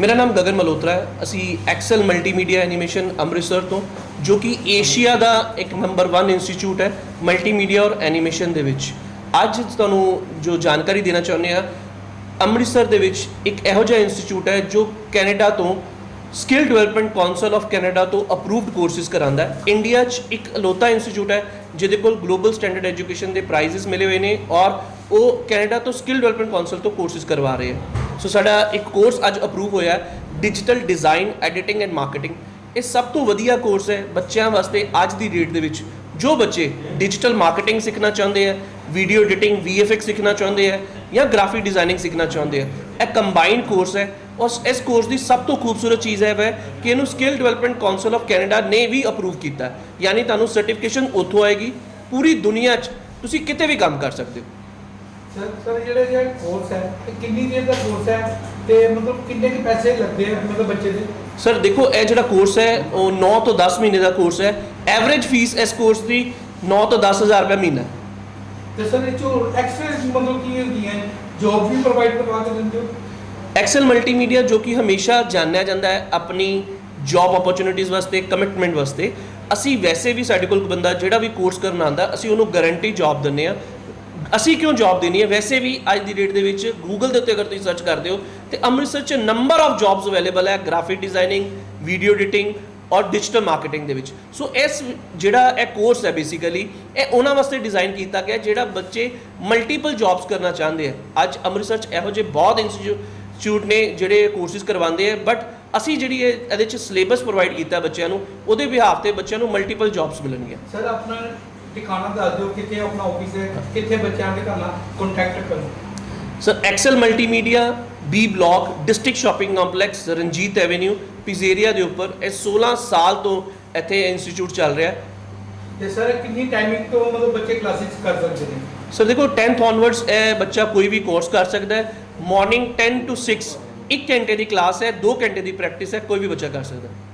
ਮੇਰਾ ਨਾਮ ਗਗਨ ਮਲਹੋਤਰਾ ਹੈ। ਅਸੀਂ ਐਕਸਲ ਮਲਟੀਮੀਡੀਆ ਐਨੀਮੇਸ਼ਨ ਅੰਮ੍ਰਿਤਸਰ ਤੋਂ, ਜੋ ਕਿ ਏਸ਼ੀਆ ਦਾ ਇੱਕ ਨੰਬਰ 1 ਇੰਸਟੀਚਿਊਟ ਹੈ ਮਲਟੀਮੀਡੀਆ ਔਰ ਐਨੀਮੇਸ਼ਨ ਦੇ ਵਿੱਚ। ਅੱਜ ਤੁਹਾਨੂੰ ਜੋ ਜਾਣਕਾਰੀ ਦੇਣਾ ਚਾਹੁੰਦੇ ਆ ਅੰਮ੍ਰਿਤਸਰ ਦੇ ਵਿੱਚ ਇੱਕ ਇਹੋ ਜਿਹਾ ਇੰਸਟੀਚਿਊਟ ਹੈ, ਜੋ ਕੈਨੇਡਾ ਤੋਂ skill development council of Canada ਤੋਂ ਅਪਰੂਵਡ ਕੋਰਸਿਸ ਕਰਾਉਂਦਾ ਹੈ। ਇੰਡੀਆ 'ਚ ਇੱਕ ਇਕਲੌਤਾ ਇੰਸਟੀਚਿਊਟ ਹੈ, ਜਿਹਦੇ ਕੋਲ ਗਲੋਬਲ ਸਟੈਂਡਰਡ ਐਜੂਕੇਸ਼ਨ ਦੇ ਪ੍ਰਾਈਜ਼ਸ ਮਿਲੇ ਹੋਏ ਨੇ ਔਰ ਉਹ ਕੈਨੇਡਾ ਤੋਂ ਸਕਿੱਲ ਡਿਵੈਲਪਮੈਂਟ ਕਾਉਂਸਲ ਤੋਂ ਕੋਰਸਿਸ ਕਰਵਾ ਰਹੇ ਹੈ। ਸੋ ਸਾਡਾ ਇੱਕ ਕੋਰਸ ਅੱਜ ਅਪਰੂਵ ਹੋਇਆ digital design editing and marketing ਇਹ ਸਭ ਤੋਂ ਵਧੀਆ ਕੋਰਸ ਹੈ ਬੱਚਿਆਂ ਵਾਸਤੇ ਅੱਜ ਦੀ ਡੇਟ ਦੇ ਵਿੱਚ। ਜੋ ਬੱਚੇ ਡਿਜੀਟਲ ਮਾਰਕੀਟਿੰਗ ਸਿੱਖਣਾ ਚਾਹੁੰਦੇ ਆ ਵੀਡੀਓ ਐਡੀਟਿੰਗ VFX ਸਿੱਖਣਾ ਚਾਹੁੰਦੇ ਆ ਜਾਂ ਗ੍ਰਾਫਿਕ ਡਿਜ਼ਾਈਨਿੰਗ ਸਿੱਖਣਾ ਚਾਹੁੰਦੇ ਆ ਇਹ ਕੰਬਾਈਨਡ ਕੋਰਸ ਹੈ। ਔਰ ਇਸ ਕੋਰਸ ਦੀ ਸਭ ਤੋਂ ਖੂਬਸੂਰਤ ਚੀਜ਼ ਹੈ ਵੈ ਕਿ ਇਹਨੂੰ skill development council of Canada ਨੇ ਵੀ ਅਪਰੂਵ ਕੀਤਾ ਯਾਨੀ ਤੁਹਾਨੂੰ ਸਰਟੀਫਿਕੇਸ਼ਨ ਉੱਥੋਂ ਆਏਗੀ। ਪੂਰੀ ਦੁਨੀਆ 'ਚ ਤੁਸੀਂ ਕਿਤੇ ਵੀ ਕੰਮ ਕਰ ਸਕਦੇ ਹੋ। ਸਰ ਜਿਹੜੇ ਜਿਹੜਾ ਕੋਰਸ ਹੈ ਇਹ ਕਿੰਨੀ ਦੇਰ ਦਾ ਕੋਰਸ ਹੈ ਤੇ ਮਤਲਬ ਕਿੰਨੇ ਕੁ ਪੈਸੇ ਲੱਗਦੇ ਆ ਮਤਲਬ ਬੱਚੇ ਦੇ? ਸਰ ਦੇਖੋ ਇਹ ਜਿਹੜਾ ਕੋਰਸ ਹੈ ਉਹ 9 ਤੋਂ 10 ਮਹੀਨੇ ਦਾ ਕੋਰਸ ਹੈ। ਐਵਰੇਜ ਫੀਸ ਇਸ ਕੋਰਸ ਦੀ 9 ਤੋਂ 10000 ਰੁਪਏ ਮਹੀਨਾ ਤੇ ਸਰ ਇਹ ਚੋ ਐਕਸਰਸਾਈਜ਼ ਮਤਲਬ ਕੀ ਹੁੰਦੀਆਂ ਹੈ? ਜੋਬ ਵੀ ਪ੍ਰੋਵਾਈਡ ਕਰਵਾ ਕੇ ਦਿੰਦੇ ਹੋ? ਐਕਸਲ ਮਲਟੀਮੀਡੀਆ ਜੋ ਕਿ ਹਮੇਸ਼ਾ ਜਾਣਿਆ ਜਾਂਦਾ ਹੈ ਆਪਣੀ ਜੋਬ ਓਪਰਚ्युनिटीज ਵਾਸਤੇ ਕਮਿਟਮੈਂਟ ਵਾਸਤੇ। ਅਸੀਂ ਵੈਸੇ ਵੀ ਸਾਡੇ ਕੋਲ ਕੋਈ ਬੰਦਾ ਜਿਹੜਾ ਵੀ ਕੋਰਸ ਕਰਨ ਆਉਂਦਾ ਅਸੀਂ ਉਹਨੂੰ ਗਾਰੰਟੀ ਜੋਬ ਦਿੰਨੇ ਆ ਅਸੀਂ ਕਿਉਂ ਜੌਬ ਦੇਣੀ ਹੈ? ਵੈਸੇ ਵੀ ਅੱਜ ਦੀ ਡੇਟ ਦੇ ਵਿੱਚ ਗੂਗਲ ਦੇ ਉੱਤੇ ਅਗਰ ਤੁਸੀਂ ਸਰਚ ਕਰਦੇ ਹੋ, ਤੇ ਅੰਮ੍ਰਿਤਸਰ 'ਚ ਨੰਬਰ ਆਫ ਜੌਬਸ ਅਵੇਲੇਬਲ ਹੈ ਗ੍ਰਾਫਿਕ ਡਿਜ਼ਾਈਨਿੰਗ ਵੀਡੀਓ ਐਡੀਟਿੰਗ ਔਰ ਡਿਜੀਟਲ ਮਾਰਕੀਟਿੰਗ ਦੇ ਵਿੱਚ। ਸੋ ਇਸ ਜਿਹੜਾ ਇਹ ਕੋਰਸ ਹੈ ਬੇਸਿਕਲੀ ਇਹ ਉਹਨਾਂ ਵਾਸਤੇ ਡਿਜ਼ਾਈਨ ਕੀਤਾ ਗਿਆ ਜਿਹੜਾ ਬੱਚੇ ਮਲਟੀਪਲ ਜੌਬਸ ਕਰਨਾ ਚਾਹੁੰਦੇ ਆ। ਅੱਜ ਅੰਮ੍ਰਿਤਸਰ 'ਚ ਇਹੋ ਜਿਹੇ ਬਹੁਤ ਇੰਸਟੀਚਿਊਟ ਨੇ ਜਿਹੜੇ ਕੋਰਸਿਸ ਕਰਵਾਉਂਦੇ ਆ ਬਟ ਅਸੀਂ ਜਿਹੜੀ ਇਹ ਇਹਦੇ 'ਚ ਸਿਲੇਬਸ ਪ੍ਰੋਵਾਈਡ ਕੀਤਾ ਬੱਚਿਆਂ ਨੂੰ, ਉਹਦੇ ਬਿਹਾਫ ਤੇ ਬੱਚਿਆਂ ਨੂੰ ਮਲਟੀਪਲ ਜੌਬਸ ਮਿਲਣਗੀਆਂ। ਸਰ ਆਪਣਾ ਠਿਕਾਣਾ ਦੱਸ ਦਿਓ ਕਿੱਥੇ ਆਪਣਾ ਆਫਿਸ ਹੈ ਕਿੱਥੇ ਬੱਚਿਆਂ ਦੇ ਨਾਲ ਕੰਟੈਕਟ ਕਰੋ। Sir Excel multimedia B block district shopping complex Ranjit avenue pizzeria ਦੇ ਉੱਪਰ ਇਹ 16 ਸਾਲ ਤੋਂ ਇੱਥੇ ਇੰਸਟੀਚਿਊਟ ਚੱਲ ਰਿਹਾ। ਹੈ ਤੇ ਸਰ ਕਿੰਨੀ ਟਾਈਮਿੰਗ ਤੋਂ ਮਤਲਬ ਬੱਚੇ ਕਲਾਸਿਸ ਕਰ ਸਕਦੇ ਨੇ? ਸਰ ਦੇਖੋ 10th onwards ਇਹ ਬੱਚਾ ਕੋਈ ਵੀ ਕੋਰਸ ਕਰ ਸਕਦਾ ਹੈ। ਮਾਰਨਿੰਗ 10 to 6 1 ਘੰਟੇ ਦੀ ਕਲਾਸ ਹੈ 2 ਘੰਟੇ ਦੀ ਪ੍ਰੈਕਟਿਸ ਹੈ ਕੋਈ ਵੀ ਬੱਚਾ ਕਰ ਸਕਦਾ। ਹੈ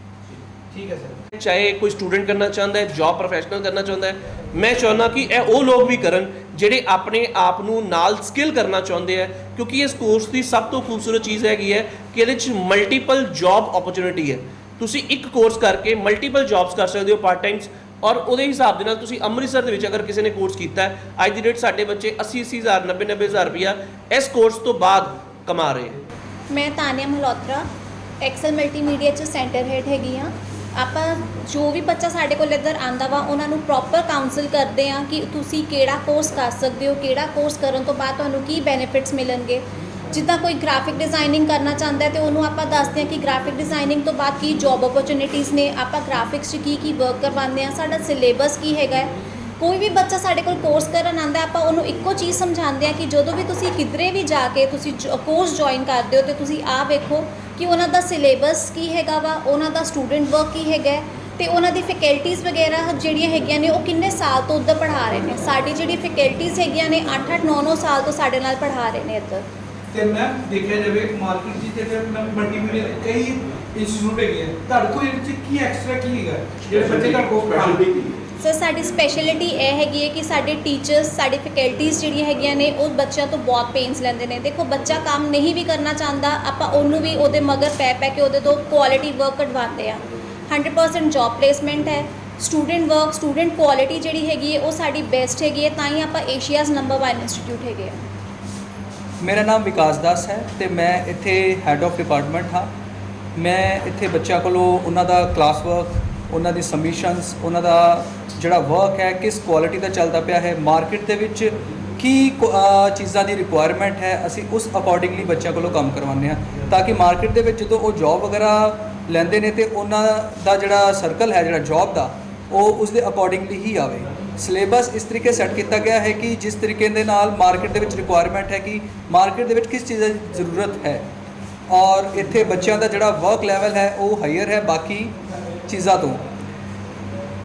ਠੀਕ ਹੈ ਸਰ। ਚਾਹੇ ਕੋਈ ਸਟੂਡੈਂਟ ਕਰਨਾ ਚਾਹੁੰਦਾ ਹੈ ਜੌਬ ਪ੍ਰੋਫੈਸ਼ਨਲ ਕਰਨਾ ਚਾਹੁੰਦਾ ਹੈ, ਮੈਂ ਚਾਹੁੰਦਾ ਕਿ ਇਹ ਉਹ ਲੋਕ ਵੀ ਕਰਨ ਜਿਹੜੇ ਆਪਣੇ ਆਪ ਨੂੰ ਨਾਲ ਸਕਿੱਲ ਕਰਨਾ ਚਾਹੁੰਦੇ ਆ ਕਿਉਂਕਿ ਇਸ ਕੋਰਸ ਦੀ ਸਭ ਤੋਂ ਖੂਬਸੂਰਤ ਚੀਜ਼ ਹੈਗੀ ਹੈ ਕਿ ਇਹਦੇ ਵਿੱਚ ਮਲਟੀਪਲ ਜੌਬ ਓਪਰਚ्युनिटी ਹੈ। ਤੁਸੀਂ ਇੱਕ ਕੋਰਸ ਕਰਕੇ ਮਲਟੀਪਲ ਜੌਬਸ ਕਰ ਸਕਦੇ ਹੋ ਪਾਰਟ ਟਾਈਮਸ ਔਰ ਉਹਦੇ ਹਿਸਾਬ ਦੇ ਨਾਲ ਤੁਸੀਂ ਅੰਮ੍ਰਿਤਸਰ ਦੇ ਵਿੱਚ ਅਗਰ ਕਿਸੇ ਨੇ ਕੋਰਸ ਕੀਤਾ ਹੈ, ਅੱਜ ਦੀ ਡੇਟ ਸਾਡੇ ਬੱਚੇ 80 80000 90 90000 ਰੁਪਇਆ ਇਸ ਕੋਰਸ ਤੋਂ ਬਾਅਦ ਕਮਾ ਰਹੇ ਮੈਂ ਤਾਨਿਆ ਮਲਹੋਤਰਾ ਐਕਸਲ ਮਲਟੀਮੀਡੀਆ ਚ ਸੈਂਟਰ ਹੈਡ ਹੈਗੀ ਆ ਆਪਾਂ ਜੋ ਵੀ ਬੱਚਾ ਸਾਡੇ ਕੋਲ ਇੱਧਰ ਆਂਦਾ ਵਾ, ਉਹਨਾਂ ਨੂੰ ਪ੍ਰੋਪਰ ਕਾਉਂਸਲ ਕਰਦੇ ਆ ਕਿ ਤੁਸੀਂ ਕਿਹੜਾ ਕੋਰਸ ਕਰ ਸਕਦੇ ਹੋ, ਕਿਹੜਾ ਕੋਰਸ ਕਰਨ ਤੋਂ ਬਾਅਦ ਤੁਹਾਨੂੰ ਕੀ ਬੈਨੀਫਿਟਸ ਮਿਲਣਗੇ। ਜਿੱਦਾਂ ਕੋਈ ਗ੍ਰਾਫਿਕ ਡਿਜ਼ਾਈਨਿੰਗ ਕਰਨਾ ਚਾਹੁੰਦਾ ਹੈ ਤੇ ਉਹਨੂੰ ਆਪਾਂ ਦੱਸਦੇ ਹਾਂ ਕਿ ਗ੍ਰਾਫਿਕ ਡਿਜ਼ਾਈਨਿੰਗ ਤੋਂ ਬਾਅਦ ਕੀ ਜੌਬ ਓਪਰਚ्युनिटीज ਨੇ। ਆਪਾਂ ਗ੍ਰਾਫਿਕਸ 'ਚ ਕੀ ਕੀ ਵਰਕ ਕਰਵਾਉਂਦੇ ਆ ਸਾਡਾ ਸਿਲੇਬਸ ਕੀ ਹੈਗਾ ਕੋਈ ਵੀ ਬੱਚਾ ਸਾਡੇ ਕੋਲ ਕੋਰਸ ਕਰਨ ਆਂਦਾ ਆਪਾਂ ਉਹਨੂੰ ਇੱਕੋ ਚੀਜ਼ ਸਮਝਾਉਂਦੇ ਆ ਕਿ ਜਦੋਂ ਵੀ ਤੁਸੀਂ ਕਿਧਰੇ ਵੀ ਜਾ ਕੇ ਤੁਸੀਂ ਕੋਰਸ ਜੁਆਇਨ ਕਰਦੇ ਹੋ ਤੇ ਤੁਸੀਂ ਆ ਵੇਖੋ ਕਿ ਉਹਨਾਂ ਦਾ ਸਿਲੇਬਸ ਕੀ ਹੈਗਾ ਵਾ ਉਹਨਾਂ ਦਾ ਸਟੂਡੈਂਟ ਵਰਕ ਕੀ ਹੈਗਾ ਤੇ ਉਹਨਾਂ ਦੀ ਫੈਕਲਟੀਜ਼ ਵਗੈਰਾ ਜਿਹੜੀਆਂ ਹੈਗੀਆਂ ਨੇ ਉਹ ਕਿੰਨੇ ਸਾਲ ਤੋਂ ਉੱਧਰ ਪੜ੍ਹਾ ਰਹੇ ਨੇ? ਸਾਡੀ ਜਿਹੜੀ ਫੈਕਲਟੀਜ਼ ਹੈਗੀਆਂ ਨੇ 8-8 9-9 ਸਾਲ ਤੋਂ ਸਾਡੇ ਨਾਲ ਪੜ੍ਹਾ ਰਹੇ ਨੇ ਇੱਧਰ। ਤੇ ਮੈਂ ਦੇਖਿਆ ਜਾਵੇ ਮਾਰਕੀਟ ਦੀ ਤੇ ਫਿਰ ਮੈਂ ਮਲਟੀਮੀਡੀਆ ਦੇ ਕਈ ਇੰਸਟੀਚਿਊਟ ਹੈਗੇ ਤੁਹਾਡੇ ਕੋਲ ਇਹਦੇ ਚ ਕੀ ਐਕਸਟਰਾ ਕੀ ਹੈਗਾ? ਜਿਹੜੇ ਬੱਚੇ ਤੁਹਾਡੇ ਕੋਲ ਪੜ੍ਹਦੇ ਸਰ ਸਾਡੀ ਸਪੈਸ਼ਲਿਟੀ ਇਹ ਹੈਗੀ ਹੈ ਕਿ ਸਾਡੇ ਟੀਚਰਸ ਸਾਡੀ ਫੈਕਲਟੀਜ਼ ਜਿਹੜੀਆਂ ਹੈਗੀਆਂ ਨੇ, ਉਹ ਬੱਚਿਆਂ ਤੋਂ ਬਹੁਤ ਪੇਨਸ ਲੈਂਦੇ ਨੇ। ਦੇਖੋ, ਬੱਚਾ ਕੰਮ ਨਹੀਂ ਵੀ ਕਰਨਾ ਚਾਹੁੰਦਾ, ਆਪਾਂ ਉਹਨੂੰ ਵੀ ਉਹਦੇ ਮਗਰ ਪੈ ਪੈ ਕੇ ਉਹਦੇ ਤੋਂ ਕੁਆਲਿਟੀ ਵਰਕ ਕਢਵਾਉਂਦੇ ਆ 100% ਜੌਬ ਪਲੇਸਮੈਂਟ ਹੈ। ਸਟੂਡੈਂਟ ਵਰਕ ਸਟੂਡੈਂਟ ਕੁਆਲਿਟੀ ਜਿਹੜੀ ਹੈਗੀ ਹੈ, ਉਹ ਸਾਡੀ ਬੈਸਟ ਹੈਗੀ ਹੈ, ਤਾਂ ਹੀ ਆਪਾਂ ਏਸ਼ੀਆਜ਼ ਨੰਬਰ 1 ਇੰਸਟੀਚਿਊਟ ਹੈਗੇ ਆ ਮੇਰਾ ਨਾਮ ਵਿਕਾਸ ਦਾਸ ਹੈ ਤੇ ਮੈਂ ਇੱਥੇ ਹੈੱਡ ਆਫ ਡਿਪਾਰਟਮੈਂਟ ਹਾਂ। ਮੈਂ ਇੱਥੇ ਬੱਚਿਆਂ ਕੋਲੋਂ ਉਹਨਾਂ ਦਾ ਕਲਾਸ ਵਰਕ ਉਹਨਾਂ ਦੀ ਸਬਮਿਸ਼ਨਸ ਉਹਨਾਂ ਦਾ ਜਿਹੜਾ ਵਰਕ ਹੈ, ਕਿਸ ਕੁਆਲਿਟੀ ਦਾ ਚੱਲਦਾ ਪਿਆ ਹੈ ਮਾਰਕੀਟ ਦੇ ਵਿੱਚ ਕੀ ਕੁ- ਚੀਜ਼ਾਂ ਦੀ ਰਿਕੁਆਇਰਮੈਂਟ ਹੈ, ਅਸੀਂ ਉਸ ਅਕੋਰਡਿੰਗਲੀ ਬੱਚਿਆਂ ਕੋਲੋਂ ਕੰਮ ਕਰਵਾਉਂਦੇ ਹਾਂ ਤਾਂ ਕਿ ਮਾਰਕੀਟ ਦੇ ਵਿੱਚ ਜਦੋਂ ਉਹ ਜੌਬ ਵਗੈਰਾ ਲੈਂਦੇ ਨੇ ਤੇ ਉਹਨਾਂ ਦਾ ਜਿਹੜਾ ਸਰਕਲ ਹੈ, ਜਿਹੜਾ ਜੌਬ ਦਾ, ਉਹ ਉਸ ਦੇ ਅਕੋਰਡਿੰਗਲੀ ਹੀ ਆਵੇ। ਸਿਲੇਬਸ ਇਸ ਤਰੀਕੇ ਸੈੱਟ ਕੀਤਾ ਗਿਆ ਹੈ ਕਿ ਜਿਸ ਤਰੀਕੇ ਦੇ ਨਾਲ ਮਾਰਕੀਟ ਦੇ ਵਿੱਚ ਰਿਕੁਆਇਰਮੈਂਟ ਹੈ ਕਿ ਮਾਰਕੀਟ ਦੇ ਵਿੱਚ ਕਿਸ ਚੀਜ਼ ਦੀ ਜ਼ਰੂਰਤ ਹੈ ਔਰ ਇੱਥੇ ਬੱਚਿਆਂ ਦਾ ਜਿਹੜਾ ਵਰਕ ਲੈਵਲ ਹੈ, ਉਹ ਹਾਈਅਰ ਹੈ ਬਾਕੀ ਚੀਜ਼ਾਂ ਤੋਂ।